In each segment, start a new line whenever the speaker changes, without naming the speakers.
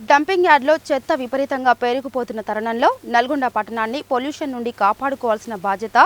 Dumping యార్డ్లో చెత్త విపరీతంగా పేరుకుపోతున్న తరుణంలో నల్గొండ పట్టణాన్ని పొల్యూషన్ నుండి కాపాడుకోవాల్సిన బాధ్యత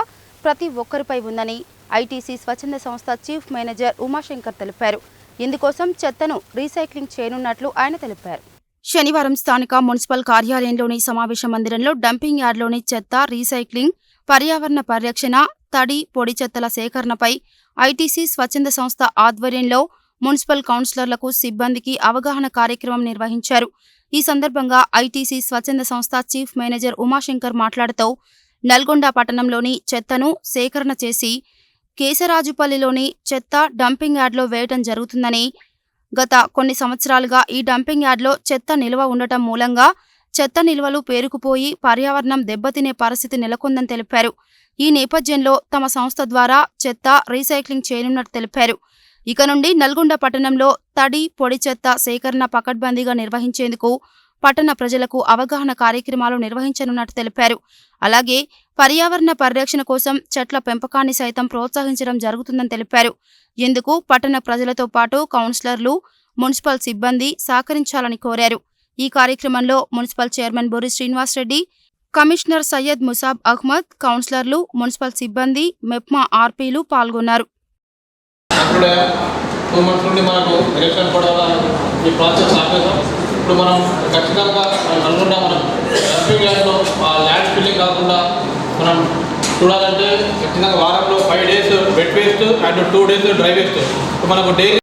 ప్రతి ఒక్కరిపై ఉందని ఐటీసీ స్వచ్ఛంద సంస్థ చీఫ్ మేనేజర్ ఉమాశంకర్ తెలిపారు. ఇందుకోసం చెత్తను రీసైక్లింగ్ చేయనున్నట్లు ఆయన తెలిపారు. శనివారం స్థానిక మున్సిపల్ కార్యాలయంలోని సమావేశ మందిరంలో డంపింగ్ యార్డ్లోని చెత్త రీసైక్లింగ్ పర్యావరణ పరిరక్షణ తడి పొడి చెత్తల సేకరణపై ఐటీసీ స్వచ్ఛంద సంస్థ ఆధ్వర్యంలో మున్సిపల్ కౌన్సిలర్లకు సిబ్బందికి అవగాహన కార్యక్రమం నిర్వహించారు. ఈ సందర్భంగా ఐటీసీ స్వచ్ఛంద సంస్థ చీఫ్ మేనేజర్ ఉమాశంకర్ మాట్లాడుతూ నల్గొండ పట్టణంలోని చెత్తను సేకరణ చేసి కేశరాజుపల్లిలోని చెత్త డంపింగ్ యార్డ్లో వేయటం జరుగుతుందని గత కొన్ని సంవత్సరాలుగా ఈ డంపింగ్ యార్డ్లో చెత్త నిల్వ ఉండటం మూలంగా చెత్త నిల్వలు పేరుకుపోయి పర్యావరణం దెబ్బతినే పరిస్థితి నెలకొందని తెలిపారు. ఈ నేపథ్యంలో తమ సంస్థ ద్వారా చెత్త రీసైక్లింగ్ చేయనున్నట్టు తెలిపారు. ఇక నుండి నల్గొండ పట్టణంలో తడి పొడి చెత్త సేకరణ పకడ్బందీగా నిర్వహించేందుకు పట్టణ ప్రజలకు అవగాహన కార్యక్రమాలు నిర్వహించనున్నట్టు తెలిపారు. అలాగే పర్యావరణ పరిరక్షణ కోసం చెట్ల పెంపకాన్ని సైతం ప్రోత్సహించడం జరుగుతుందని తెలిపారు. ఇందుకు పట్టణ ప్రజలతో పాటు కౌన్సిలర్లు మున్సిపల్ సిబ్బంది సహకరించాలని కోరారు. ఈ కార్యక్రమంలో municipal chairman Bori Srinivasareddy commissioner Syed Musab Ahmed కౌన్సిలర్లు మున్సిపల్ సిబ్బంది మెప్మా ఆర్పీలు పాల్గొన్నారు.
ఇప్పుడే టూ మంత్స్ నుండి మనకు ఎలక్షన్ కూడా ఈ ప్రాసెస్ ఆపేసాం ఇప్పుడు మనం ఖచ్చితంగా అనుకుంటాం మనం ఎంపీ ల్యాండ్లో ఆ ల్యాండ్ ఫిల్లింగ్ కాకుండా మనం చూడాలంటే ఖచ్చితంగా వారంలో five days wet waste and two days dry waste మనకు డైలీ